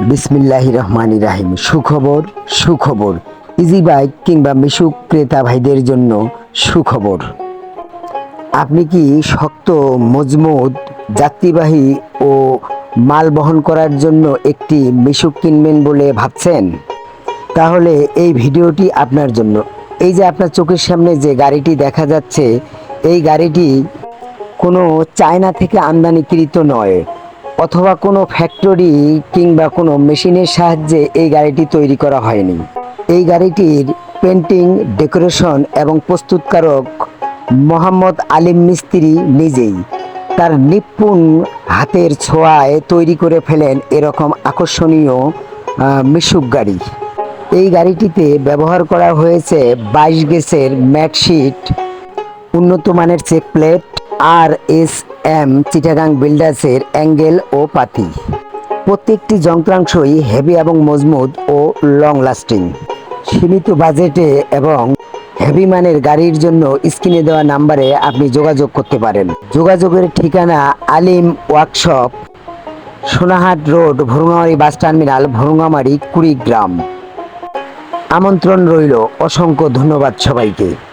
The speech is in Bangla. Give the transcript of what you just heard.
বিসমিল্লাহ রহমান রাহিম। সুখবর সুখবর। ইজি বাইক কিংবা মিশুক ক্রেতা ভাইদের জন্য সুখবর। আপনি কি শক্ত, মজবুত, যাত্রীবাহী ও মাল বহন করার জন্য একটি মিশুক কিনবেন বলে ভাবছেন? তাহলে এই ভিডিওটি আপনার জন্য। এই যে আপনার চোখের সামনে যে গাড়িটি দেখা যাচ্ছে, এই গাড়িটি কোনো চায়না থেকে আমদানিকৃত নয়। অথবা কোনো ফ্যাক্টরি কিংবা কোনো মেশিনের সাহায্যে এই গাড়িটি তৈরি করা হয়নি। এই গাড়িটির পেন্টিং ডেকোরেশন এবং প্রস্তুতকারক মোহাম্মদ আলিম মিস্ত্রি নিজেই তার নিপুণ হাতের ছোঁয়ায় তৈরি করে ফেলেন এরকম আকর্ষণীয় মিশুক গাড়ি। এই গাড়িটিতে ব্যবহার করা হয়েছে বাইশ গেসের ম্যাটশিট উন্নত মানের চেক প্লেট আর এস এম চিটাগাং বিল্ডার্সের অ্যাঙ্গেল ও পাতি। প্রত্যেকটি যন্ত্রাংশই হেভি এবং মজবুত ও লং লাস্টিং সীমিত বাজেটে এবং হেভি মানের গাড়ির জন্য স্ক্রিনে দেওয়া নাম্বারে আপনি যোগাযোগ করতে পারেন। যোগাযোগের ঠিকানা Alim workshop, Sonahat road, Bhurungamari bus terminal, Bhurungamari Kurigram. আমন্ত্রণ রইল, অসংখ্য ধন্যবাদ সবাইকে।